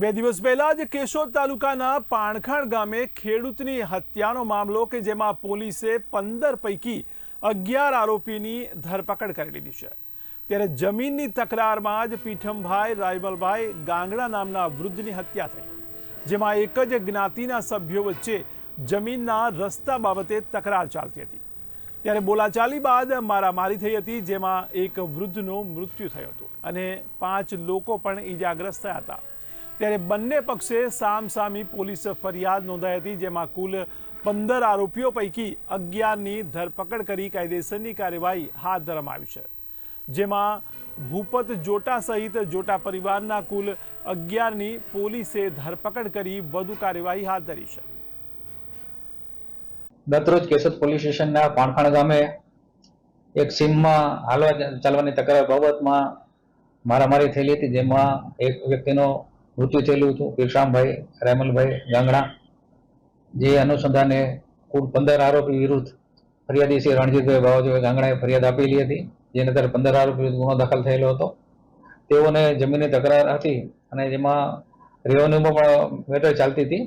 બે દિવસ પહેલા જ કેશોદ તાલુકાના પાણખાણ ગામે ખેડૂતની હત્યાનો મામલો કે જેમાં પોલીસે પંદર પૈકી અગિયાર આરોપીની ધરપકડ કરી લીધી છે. ત્યારે જમીનની તકરારમાં જ પીઠમભાઈ રાયબલભાઈ ગાંગડા નામના વૃદ્ધની હત્યા થઈ. જેમાં એક જ જ્ઞાતિના સભ્યો વચ્ચે જમીનના રસ્તા બાબતે તકરાર ચાલતી હતી. ત્યારે બોલાચાલી બાદ મારામારી થઈ હતી, જેમાં એક વૃદ્ધનું મૃત્યુ થયું હતું અને પાંચ લોકો પણ ઈજાગ્રસ્ત થયા હતા. ત્યારે બંને પક્ષે સામસામી પોલીસ ફરિયાદ નોંધાઈ હતી, જેમાં કુલ પંદર આરોપીઓ પૈકી અગિયારની ધરપકડ કરી કાયદેસરની કાર્યવાહી હાથ ધરવામાં આવી છે. જેમાં ભૂપત જોટા સહિત જોટા પરિવારના કુલ અગિયારની પોલીસે ધરપકડ કરી વધુ કાર્યવાહી હાથ ધરી છે. ગતરોજ કેશોદ પોલીસ સ્ટેશનના પાણખાણ ગામે એક સીમમાં હાલવા ચાલવાની તકરાર બાબતમાં મારામારી થયેલી હતી, જેમાં એક વ્યક્તિનું મૃત્યુ થયેલું હતું. પીરસામભાઈ, રેમલભાઈ, ગાંગણા જે અનુસંધાને કુલ પંદર આરોપી વિરુદ્ધ ફરિયાદી શ્રી રણજીતભાઈ બાવાજીભાઈ ગાંગણાએ ફરિયાદ આપેલી હતી, જેને અંદર પંદર આરોપી વિરુદ્ધ ગુનો દાખલ થયેલો હતો. તેઓને જમીનની તકરાર હતી અને જેમાં રેવન્યુમાં પણ મેટર ચાલતી હતી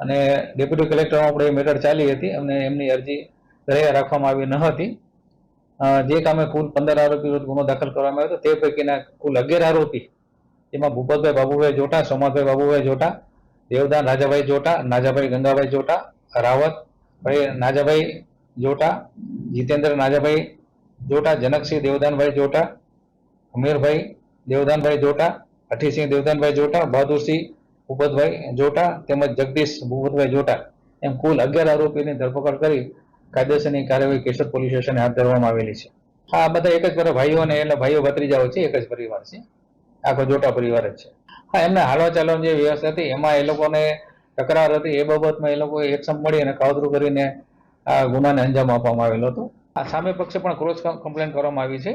અને ડેપ્યુટી કલેક્ટરમાં આપણે મેટર ચાલી હતી અને એમની અરજી દરિયા રાખવામાં આવી ન હતી. જે કામે કુલ પંદર આરોપી વિરુદ્ધ ગુનો દાખલ કરવામાં આવ્યો હતો, તે પૈકીના કુલ અગિયાર આરોપી જેમાં ભૂપતભાઈ બાબુભાઈ જોટા સોમાભાઈ બાબુભાઈ જોટા, દેવદાન રાજાભાઈ જોટા, નાજાભાઈ ગંગાભાઈ જોટા, રાવત ભાઈ નાજાભાઈ જોટા, જીતેન્દ્ર નાજાભાઈ જોટા, જનકસિંહ દેવદાનભાઈ જોટા, અમીરભાઈ દેવદાનભાઈ જોટા હઠીસિંહ દેવદાનભાઈ જોટા, બહાદુરસિંહ ભૂપતભાઈ જોટા, તેમજ જગદીશ ભૂપતભાઈ જોટા. એમ કુલ અગિયાર આરોપીની ધરપકડ કરી કાયદેસરની કાર્યવાહી કેશોદ પોલીસ સ્ટેશને હાથ ધરવામાં આવેલી છે. આ બધા એક જ ભાઈઓ અને એટલે ભાઈઓ ભત્રીજાઓ છે, એક જ પરિવાર છે. આખો જોટા પરિવાર જ છે. હા, એમને હાલવા ચાલવાની જે વ્યવસ્થા હતી, એમાં એ લોકોને તકરાર હતી, એ બાબતમાં એ લોકોએ એકસમ મળી અને કાવતરું કરીને આ ગુનાને અંજામ આપવામાં આવેલો હતો. આ સામે પક્ષે પણ ક્રોસ કમ્પ્લેન કરવામાં આવી છે.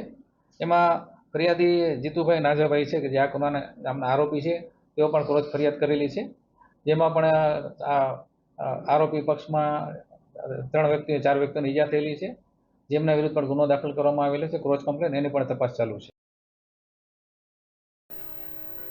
એમાં ફરિયાદી જીતુભાઈ નાજાભાઈ છે, કે જે આ ગુનાના આમના આરોપી છે, તેઓ પણ ક્રોસ ફરિયાદ કરેલી છે. જેમાં પણ આ આરોપી પક્ષમાં ત્રણ વ્યક્તિઓ ચાર વ્યક્તિઓને ઈજા થયેલી છે. જેમના વિરુદ્ધ પણ ગુનો દાખલ કરવામાં આવેલો છે. ક્રોસ કમ્પ્લેન, એની પણ તપાસ ચાલુ છે.